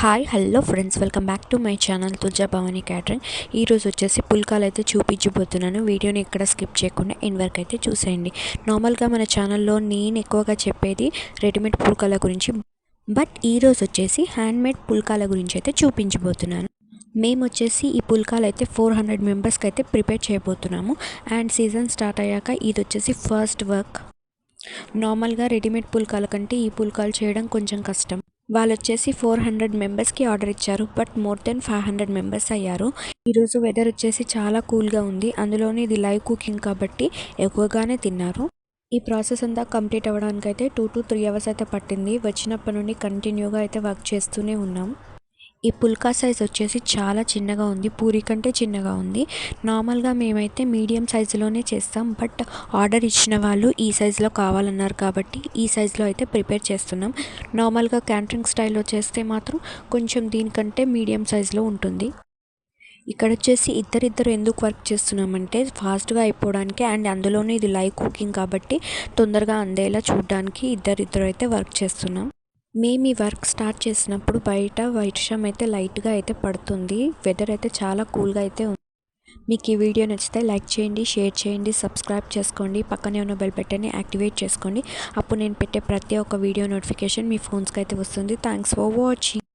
Hi hello friends welcome back to my channel తుజా Bhavani catering ఈరోజు వచ్చేసి పుల్కాలు అయితే చూపించబోతున్నాను. వీడియోని ఎక్కడ స్కిప్ చేయకుండా ఇన్ వరకు అయితే చూసేయండి. నార్మల్గా మన ఛానల్లో నేను ఎక్కువగా చెప్పేది రెడీమేడ్ పుల్కాల గురించి. బట్ ఈరోజు వచ్చేసి హ్యాండ్మేడ్ పుల్కాల గురించి అయితే చూపించబోతున్నాను. మేము వచ్చేసి ఈ పుల్కాలు అయితే ఫోర్ హండ్రెడ్ మెంబర్స్కి అయితే ప్రిపేర్ చేయబోతున్నాము. అండ్ సీజన్ స్టార్ట్ అయ్యాక ఇది వచ్చేసి ఫస్ట్ వర్క్ నార్మల్గా రెడీమేడ్ పుల్కాల కంటే ఈ పుల్కాలు చేయడం కొంచెం కష్టం. వాళ్ళు వచ్చేసి ఫోర్ హండ్రెడ్ మెంబర్స్కి ఆర్డర్ ఇచ్చారు but more than five hundred members అయ్యారు. ఈరోజు వెదర్ వచ్చేసి చాలా కూల్గా ఉంది. అందులోనే ఇది లైవ్ కుకింగ్ కాబట్టి ఎక్కువగానే తిన్నారు. ఈ ప్రాసెస్ అంతా కంప్లీట్ అవ్వడానికి అయితే టూ టు త్రీ అవర్స్ అయితే పట్టింది. వచ్చినప్పటి నుండి కంటిన్యూగా అయితే వర్క్ చేస్తూనే ఉన్నాం. ఈ పుల్కా సైజ్ వచ్చేసి చాలా చిన్నగా ఉంది. పూరి కంటే చిన్నగా ఉంది. నార్మల్గా మేమైతే మీడియం సైజులోనే చేస్తాం. బట్ ఆర్డర్ ఇచ్చిన వాళ్ళు ఈ సైజులో కావాలన్నారు కాబట్టి ఈ సైజులో అయితే ప్రిపేర్ చేస్తున్నాం. నార్మల్గా క్యాంటరింగ్ స్టైల్లో చేస్తే మాత్రం కొంచెం దీనికంటే మీడియం సైజులో ఉంటుంది. ఇక్కడ వచ్చేసి ఇద్దరిద్దరు ఎందుకు వర్క్ చేస్తున్నామంటే ఫాస్ట్గా అయిపోవడానికి అండ్ అందులోనే ఇది లైవ్ కుకింగ్ కాబట్టి తొందరగా అందేలా చూడడానికి ఇద్దరిద్దరు అయితే వర్క్ చేస్తున్నాం. మేము ఈ వర్క్ స్టార్ట్ చేసినప్పుడు బయట వర్షం అయితే లైట్గా అయితే పడుతుంది. వెదర్ అయితే చాలా కూల్గా అయితే ఉంది. మీకు ఈ వీడియో నచ్చితే లైక్ చేయండి షేర్ చేయండి సబ్స్క్రైబ్ చేసుకోండి పక్కనే ఉన్న బెల్ బటన్ని యాక్టివేట్ చేసుకోండి. అప్పుడు నేను పెట్టే ప్రతి ఒక్క వీడియో నోటిఫికేషన్ మీ ఫోన్స్కి అయితే వస్తుంది. Thanks for watching.